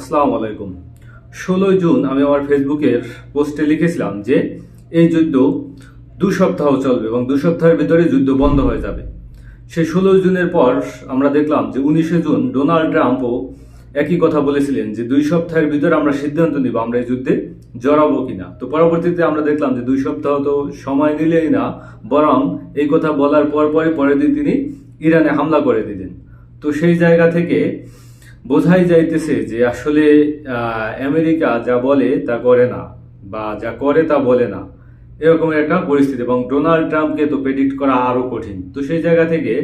আসসালামু আলাইকুম। ষোলোই জুন আমি আমার ফেসবুকের পোস্টে লিখেছিলাম যে, এই যুদ্ধ দু সপ্তাহ চলবে এবং দু সপ্তাহের ভিতরে যুদ্ধ বন্ধ হয়ে যাবে। সেই ষোলোই জুনের পর আমরা দেখলাম যে উনিশে জুন ডোনাল্ড ট্রাম্পও একই কথা বলেছিলেন যে, দুই সপ্তাহের ভিতরে আমরা সিদ্ধান্ত নিব আমরা এই যুদ্ধে জড়াবো কিনা। তো পরবর্তীতে আমরা দেখলাম যে, দুই সপ্তাহ তো সময় নিলেই না, বরং এই কথা বলার পর পরে পরের দিন তিনি ইরানে হামলা করে দিলেন। তো সেই জায়গা থেকে বোঝাই যাইতেছে যে আসলে আমেরিকা যা বলে তা করে না, বা যা করে তা বলে না। এরকমের একটা পরিস্থিতি, এবং ডোনাল্ড ট্রাম্পকে তো প্রেডিক্ট করা আরও কঠিন। তো সেই জায়গা থেকে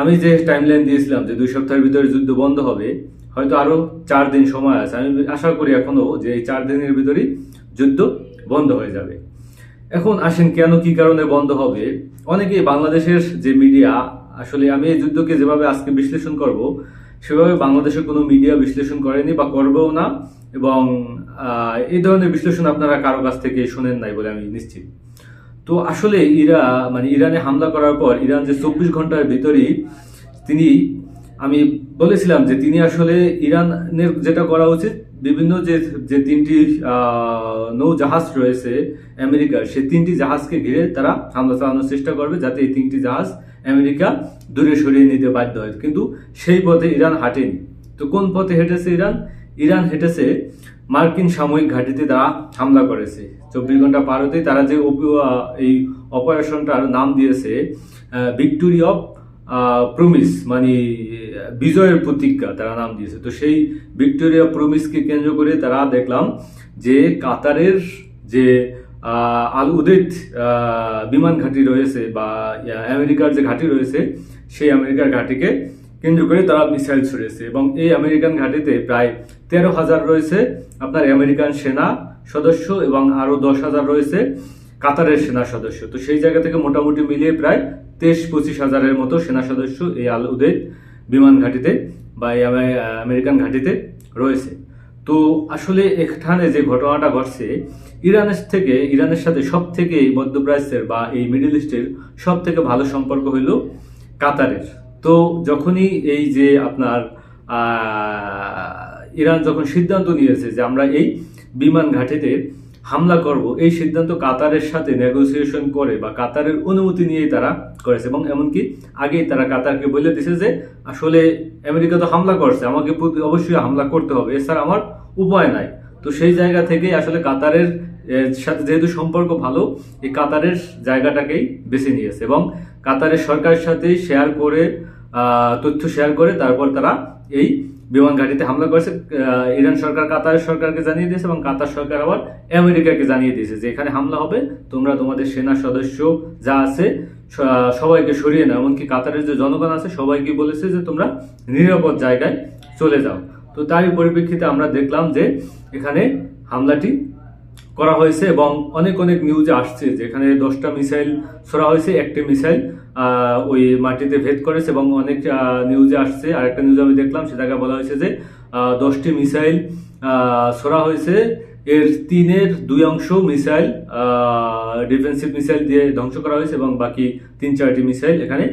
আমি যে টাইমলাইন দিয়েছিলাম যে দুই সপ্তাহের ভিতরে যুদ্ধ বন্ধ হবে, হয়তো আরও চার দিন সময় আছে। আমি আশা করি এখনও যে এই চার দিনের ভিতরেই যুদ্ধ বন্ধ হয়ে যাবে। এখন আসেন, কেন কি কারণে বন্ধ হবে? অনেকেই বাংলাদেশের যে মিডিয়া আসলে আমি এই যুদ্ধকে যেভাবে আজকে বিশ্লেষণ করব সেভাবে বাংলাদেশের কোনো মিডিয়া বিশ্লেষণ করেনি বা করবেও না এবং এই ধরনের বিশ্লেষণ আপনারা কারও কাছ থেকে শোনেন নাই বলে আমি নিশ্চিত। তো আসলে ইরা মানে ইরানে হামলা করার পর ইরান যে চব্বিশ ঘণ্টার ভিতরেই তিনি আমি বলেছিলাম যে তিনি আসলে ইরানের যেটা করা উচিত বিভিন্ন যে যে তিনটি আহ, নৌজাহাজ রয়েছে আমেরিকার সেই তিনটি জাহাজকে ঘিরে তারা হামলা চালানোর চেষ্টা করবে যাতে এই তিনটি জাহাজ আমেরিকা দূরে সরিয়ে নিতে বাধ্য হয়। কিন্তু সেই পথে ইরান হাঁটেনি। তো কোন পথে হেঁটেছে ইরান? ইরান হেঁটেছে মার্কিন সাময়িক ঘাঁটিতে তারা হামলা করেছে। চব্বিশ ঘণ্টা পার হতেই তারা যে এই অপারেশনটার নাম দিয়েছে ভিক্টোরি অফ প্রমিস মানে বিজয়ের প্রতিজ্ঞা তারা নাম দিয়েছে। তো সেই ভিক্টোরিয়া প্রমিসকে কেন্দ্র করে তারা দেখলাম যে কাতারের যে আল আহ, বিমান ঘাঁটি রয়েছে বা আমেরিকার যে ঘাঁটি রয়েছে সেই আমেরিকার ঘাঁটিকে কেন্দ্র করে তারা মিসাইল ছড়িয়েছে এবং এই আমেরিকান ঘাঁটিতে প্রায় তেরো হাজার রয়েছে আপনার আমেরিকান সেনা সদস্য এবং আরও দশ হাজার রয়েছে কাতারের সেনা সদস্য। তো সেই জায়গা থেকে মোটামুটি মিলিয়ে প্রায় তেইশ পঁচিশ হাজারের মতো সেনা সদস্য এই আল উদেদ বিমান ঘাঁটিতে বা এই আমেরিকান ঘাঁটিতে রয়েছে। তো আসলে এখানে যে ঘটনাটা ঘটছে, ইরানের থেকে, ইরানের সাথে সব থেকে এই মধ্যপ্রাচ্যের বা এই মিডল ইস্টের সব থেকে ভালো সম্পর্ক হইল কাতারের। তো যখনই এই যে আপনার ইরান যখন সিদ্ধান্ত নিয়েছে যে আমরা এই বিমান ঘাঁটিতে হামলা করব, এই সিদ্ধান্ত কাতারের সাথে নেগোসিয়েশন করে বা কাতারের অনুমতি নিয়েই তারা করেছে এবং এমনকি আগেই তারা কাতারকে বলে দিয়েছে যে আসলে আমেরিকা তো হামলা করছে, আমাকে অবশ্যই হামলা করতে হবে। এছাড়া আমার উপায় নাই। তো সেই জায়গা থেকে আসলে কাতারের সাথে যেহেতু সম্পর্ক ভালো, এই কাতারের জায়গাটাকেই বেছে নিয়েছে এবং কাতারের সরকারের সাথে শেয়ার করে তথ্য শেয়ার করে তারপর তারা এই বিমান ঘাঁটিতে হামলা করেছে। ইরান সরকার কাতারের সরকারকে জানিয়ে দিয়েছে এবং কাতার সরকার আবার আমেরিকাকে জানিয়ে দিয়েছে যে এখানে হামলা হবে, তোমরা তোমাদের সেনা সদস্য যা আছে সবাইকে সরিয়ে নাও। এমনকি কাতারের যে জনগণ আছে সবাইকে বলেছে যে তোমরা নিরাপদ জায়গায় চলে যাও। তো তারই পরিপ্রেক্ষিতে আমরা দেখলাম যে এখানে হামলাটি করা হয়েছে এবং অনেক অনেক নিউজে আসছে যে এখানে দশটা মিসাইল ছোড়া হয়েছে, একটি মিসাইল ওই মাটিতে ভেদ করেছে এবং অনেক নিউজে আসছে। আরেকটা নিউজ আমি দেখলাম, সেটাকে বলা হয়েছে যে দশটি মিসাইল ছোড়া হয়েছে। এর তিনের দুই অংশ মিসাইল ডিফেন্সিভ মিসাইল দিয়ে ধ্বংস করা হয়েছে এবং বাকি তিন চারটি মিসাইল এখানে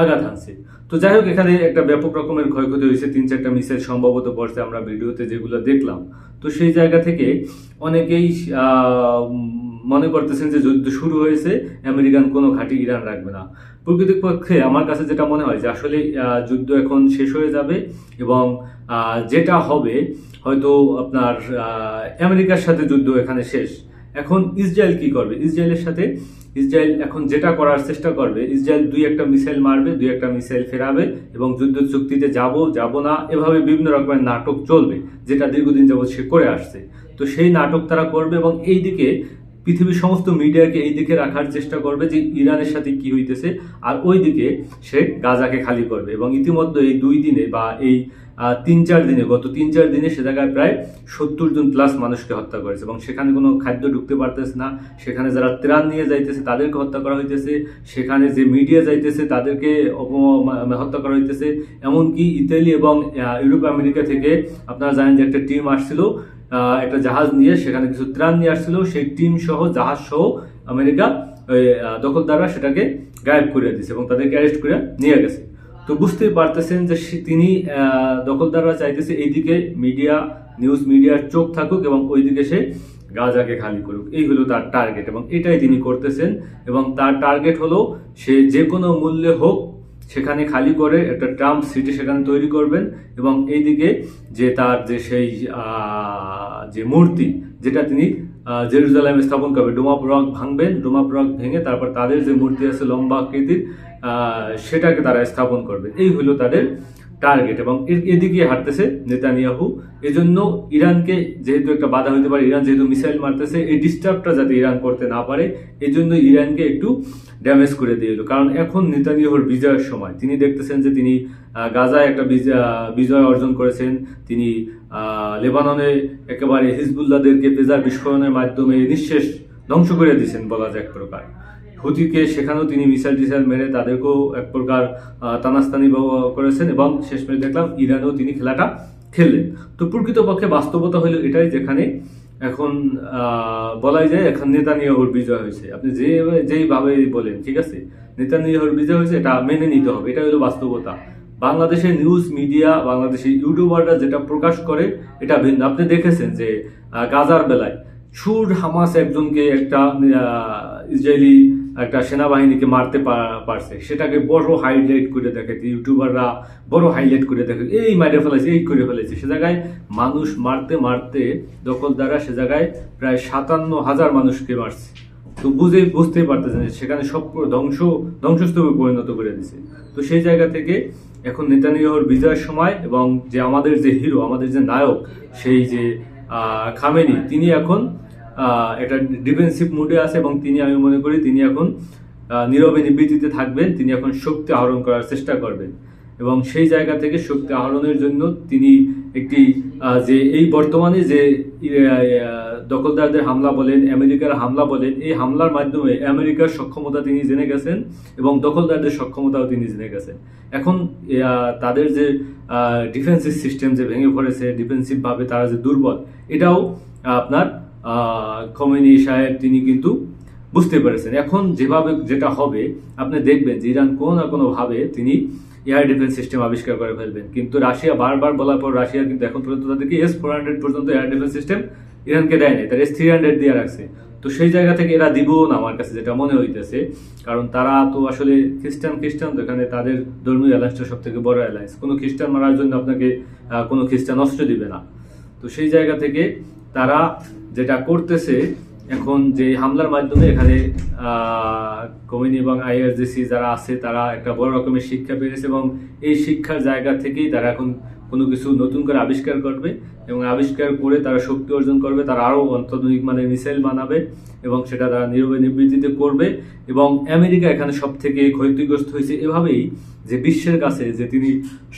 আঘাত হানছে। তো যাই হোক, এখানে একটা ব্যাপক রকমের ক্ষয়ক্ষতি হয়েছে। তিন চারটা মিসাইল সম্ভবত পড়ছে আমরা ভিডিওতে যেগুলো দেখলাম। তো সেই জায়গা থেকে অনেকেই মনে করতেছেন যে যুদ্ধ শুরু হয়েছে, আমেরিকান কোনো ঘাঁটি ইরান রাখবে না। প্রকৃতির পক্ষে আমার কাছে যেটা মনে হয় যে আসলে যুদ্ধ এখন শেষ হয়ে যাবে এবং যেটা হবে হয়তো আপনার আমেরিকার সাথে যুদ্ধ এখানে শেষ। এখন ইসরায়েল কি করবে? ইসরায়েলের সাথে, ইসরায়েল এখন যেটা করার চেষ্টা করবে, ইসরায়েল দুই একটা মিসাইল মারবে, দুই একটা মিসাইল ফেরাবে এবং যুদ্ধ চুক্তিতে যাব যাব না, এভাবে বিভিন্ন রকমের নাটক চলবে, যেটা দীর্ঘদিন যাবৎ সে করে আসছে। তো সেই নাটক তারা করবে এবং এইদিকে পৃথিবীর সমস্ত মিডিয়াকে এই দিকে রাখার চেষ্টা করবে যে ইরানের সাথে কি হইতেছে, আর ওই দিকে সে গাজাকে খালি করবে। এবং ইতিমধ্যে এই দুই দিনে বা এই তিন চার দিনে, গত তিন চার দিনে সে জায়গায় প্রায় সত্তর জন প্লাস মানুষকে হত্যা করেছে। এবং সেখানে কোনো খাদ্য ঢুকতে পারতেছে না। সেখানে যারা ত্রাণ নিয়ে যাইতেছে, তাদেরকে হত্যা করা হইতেছে। সেখানে যে মিডিয়া যাইতেছে, তাদেরকে অপ- হত্যা করা হইতেছে। এমনকি ইতালি এবং ইউরোপ, আমেরিকা থেকে আপনারা জানেন যে একটা টিম আসছিল একটা জাহাজ নিয়ে সেখানে কিছু ত্রাণ নিয়ে আসছিল। সেই টিম সহ জাহাজ সহ আমেরিকা ওই, দখলদাররা সেটাকে গায়েব করে দিয়েছে এবং তাদেরকে অ্যারেস্ট করে নিয়ে গেছে। তো বুঝতেই পারতেছেন যে তিনি দখলদাররা চাইতেছে এইদিকে মিডিয়া নিউজ মিডিয়ার চোখ থাকুক এবং ওইদিকে সে গাজাকে খালি করুক। এই হলো তার টার্গেট এবং এটাই তিনি করতেছেন এবং তার টার্গেট হলো সে যে কোনো মূল্যে হোক সেখানে খালি করে একটা ট্রাম্প সিটি সেখানে তৈরি করবেন এবং এইদিকে যে তার যে সেই যে মূর্তি, যেটা তিনি জেরুজালেমে স্থাপন করবে ডোমাপ রক ভাঙবেন ডোমাপ রক ভেঙে তারপর তাদের যে মূর্তি আছে লম্বা আকৃতির সেটাকে তারা স্থাপন করবে। এই হলো তাদের টার্গেট এবং এদিকে হাঁটতেছে নেতানিয়াহু। এজন্য ইরানকে যেহেতু একটা বাধা হতে পারে, ইরান যেহেতু মিসাইল মারতেছে, এই ডিস্টার্বটা যাতে ইরান করতে না পারে এই জন্য ইরানকে একটু ড্যামেজ করে দিয়ে। কারণ এখন নেতানিয়াহুর বিজয়ের সময়। তিনি দেখতেছেন যে তিনি গাজায় একটা বিজয় অর্জন করেছেন। তিনি লেবাননে একেবারে হিজবুল্লাহদেরকে পেজার বিস্ফোরণের মাধ্যমে নিঃশেষ ধ্বংস করে দিয়েছেন বলা যায় এক প্রকার। হুতিকে সেখানেও তিনি মিসাইল টিসাইল মেরে তাদেরকেও এক প্রকার তানাস্তানি করেছেন এবং শেষমেশ দেখলাম ইরানেও তিনি খেলাটা খেললেন। তো প্রকৃতপক্ষে বাস্তবতা হলো এটাই যেখানে এখন বলাই যায় এখন নেতানিয়াহুর বিজয় হয়েছে। আপনি যে, যেইভাবে বলেন, ঠিক আছে? নেতানিয়াহুর বিজয় হয়েছে, এটা মেনে নিতে হবে এটা হলো বাস্তবতা। বাংলাদেশের নিউজ মিডিয়া বাংলাদেশের ইউটিউবাররা যেটা প্রকাশ করে, এটা ভিন্ন। আপনি দেখেছেন যে গাজার বেলায় সুর হামাস একজনকে একটা ইসরায়েলি একটা সেনাবাহিনীকে মারতে পারছে। সেটাকে বড় হাইলাইট করে দেখে ইউটিউবাররা বড় হাইলাইট করে দেখে এই মারে ফেলেছে, এই করে ফেলেছে। সে জায়গায় মানুষ মারতে মারতে দখলদাররা সে জায়গায় প্রায় সাতান্ন হাজার মানুষকে মারছে। তো বুঝে, বুঝতেই পারতেছেন সেখানে সব ধ্বংস, ধ্বংসস্তূপে পরিণত করে দিছে তো সেই জায়গা থেকে এখন নেতানিয়াহুর বিজয়ের সময় এবং যে আমাদের যে হিরো আমাদের যে নায়ক, সেই যে খামেনি, তিনি এখন একটা ডিফেন্সিভ মুডে আছে এবং তিনি আমি মনে করি তিনি এখন নীরবে নিবৃত্তিতে থাকবেন, তিনি এখন শক্তি আহরণ করার চেষ্টা করবেন। এবং সেই জায়গা থেকে শক্তি আহরণের জন্য তিনি একটি যে এই বর্তমানে যে দখলদারদের হামলা বলেন, আমেরিকার হামলা বলেন, এই হামলার মাধ্যমে আমেরিকার সক্ষমতা তিনি জেনে গেছেন এবং দখলদারদের সক্ষমতাও তিনি জেনে গেছেন। এখন তাদের যে ডিফেন্সিভ সিস্টেম যে ভেঙে পড়েছে ডিফেন্সিভ ভাবে তারা যে দুর্বল, এটাও আপনার খমেনি সাহেব তিনি কিন্তু বুঝতে পেরেছেন। এখন যেভাবে যেটা হবে, আপনি দেখবেন যে ইরান কোনো না কোনো ভাবে তিনি এয়ার ডিফেন্স সিস্টেম আবিষ্কার করে ফেলবেন। কিন্তু রাশিয়া বারবার বলার পর রাশিয়া কিন্তু এখন পর্যন্ত তাদেরকে এস ফোর হান্ড্রেড পর্যন্ত এয়ার ডিফেন্স সিস্টেম ইরানকে দেয় দেয়নি, তার এস থ্রি হান্ড্রেড দিয়ে রাখছে। তো সেই জায়গা থেকে এরা দিবও না আমার কাছে যেটা মনে হইতেছে। কারণ তারা তো আসলে খ্রিস্টান খ্রিস্টান এখানে তাদের ধর্মীয় অ্যালায়েন্সটা সব থেকে বড় অ্যালায়েন্স কোনো খ্রিস্টান মারার জন্য আপনাকে কোনো খ্রিস্টান অস্ত্র দিবে না। তো সেই জায়গা থেকে তারা যেটা করতেছে এখন যে হামলার মাধ্যমে এখানে কমিনি এবং আইআরজিসি যারা আছে, তারা একটা বড় রকমের শিক্ষা পেয়েছে এবং এই শিক্ষার জায়গা থেকেই তারা এখন কোনো কিছু নতুন করে আবিষ্কার করবে এবং আবিষ্কার করে তারা শক্তি অর্জন করবে, তারা আরও অত্যাধুনিক মানের মিসাইল বানাবে এবং সেটা তারা নীরবে নিবৃত্তিতে করবে এবং আমেরিকা এখানে সব থেকে ক্ষতিগ্রস্ত হয়েছে এভাবেই যে বিশ্বের কাছে যে তিনি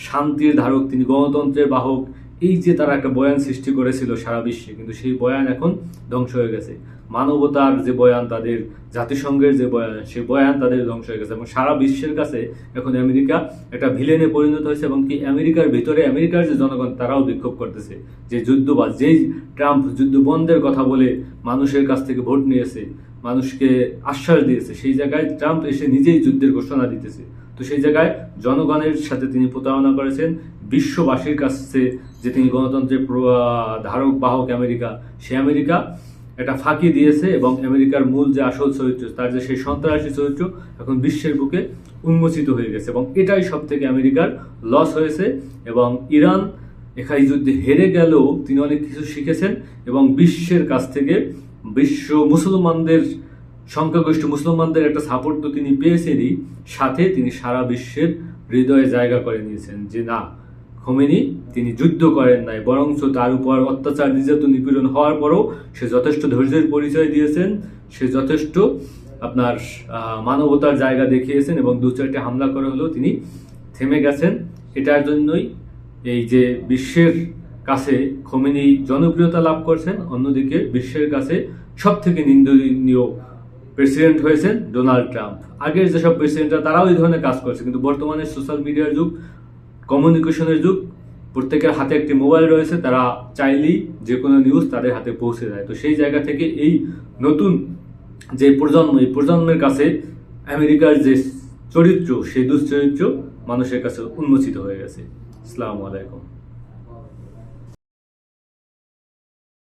শান্তির ধারক, তিনি গণতন্ত্রের বাহক এই যে তারা একটা বয়ান সৃষ্টি করেছিল সারা বিশ্বে, কিন্তু সেই বয়ান এখন ধ্বংস হয়ে গেছে। মানবতার যে বয়ান, তাদের জাতিসংঘের যে বয়ান, সেই বয়ান তাদের ধ্বংস হয়ে গেছে। এবং সারা বিশ্বের কাছে এখন আমেরিকা একটা ভিলেনে পরিণত হয়েছে এবং কি আমেরিকার ভিতরে আমেরিকার যে জনগণ, তারাও বিক্ষোভ করতেছে। যে যুদ্ধ বা যেই ট্রাম্প যুদ্ধ বন্ধের কথা বলে মানুষের কাছ থেকে ভোট নিয়েছে, মানুষকে আশ্বাস দিয়েছে, সেই জায়গায় ট্রাম্প এসে নিজেই যুদ্ধের ঘোষণা দিতেছে। তো সেই জায়গায় জনগণের সাথে তিনি প্রতারণা করেছেন বিশ্ববাসীর কাছে যে তিনি গণতন্ত্রের ধারক, বাহক আমেরিকা, সে আমেরিকা একটা ফাঁকি দিয়েছে এবং আমেরিকার মূল যে আসল চরিত্র, তার যে সেই সন্ত্রাসী চরিত্র এখন বিশ্বের বুকে উন্মোচিত হয়ে গেছে এবং এটাই সব থেকে আমেরিকার লস হয়েছে এবং ইরান এখানে যুদ্ধে হেরে গেলেও তিনি অনেক কিছু শিখেছেন এবং বিশ্বের কাছ থেকে বিশ্ব মুসলমানদের, সংখ্যাগরিষ্ঠ মুসলমানদের একটা সাপোর্ট তো তিনি পেয়েছেনই, সাথে তিনি সারা বিশ্বের হৃদয়ে জায়গা করে নিয়েছেন যে না খোমেনি, তিনি যুদ্ধ করেন নাই বরঞ্চ তার উপর অত্যাচার নির্যাতন নিপীড়ন হওয়ার পরও সে যথেষ্ট ধৈর্যের পরিচয় দিয়েছেন, সে যথেষ্ট আপনার মানবতার জায়গা দেখিয়েছেন এবং দু চারটে হামলা করে হলেও তিনি থেমে গেছেন। এটার জন্যই এই যে বিশ্বের কাছে খোমেনি জনপ্রিয়তা লাভ করছেন, অন্যদিকে বিশ্বের কাছে সব থেকে নিন্দনীয় প্রেসিডেন্ট হয়েছেন ডোনাল্ড ট্রাম্প। আগের যেসব প্রেসিডেন্টরা, তারাও এই ধরনের কাজ করছে, কিন্তু বর্তমানে সোশ্যাল মিডিয়ার যুগ কমিউনিকেশনের যুগ। প্রত্যেকের হাতে একটি মোবাইল রয়েছে, তারা চাইলেই যে কোনো নিউজ তাদের হাতে পৌঁছে যায় তো সেই জায়গা থেকে এই নতুন যে প্রজন্ম, এই প্রজন্মের কাছে আমেরিকার যে চরিত্র, সেই দুশ্চরিত্র মানুষের কাছে উন্মোচিত হয়ে গেছে। আসসালামু আলাইকুম।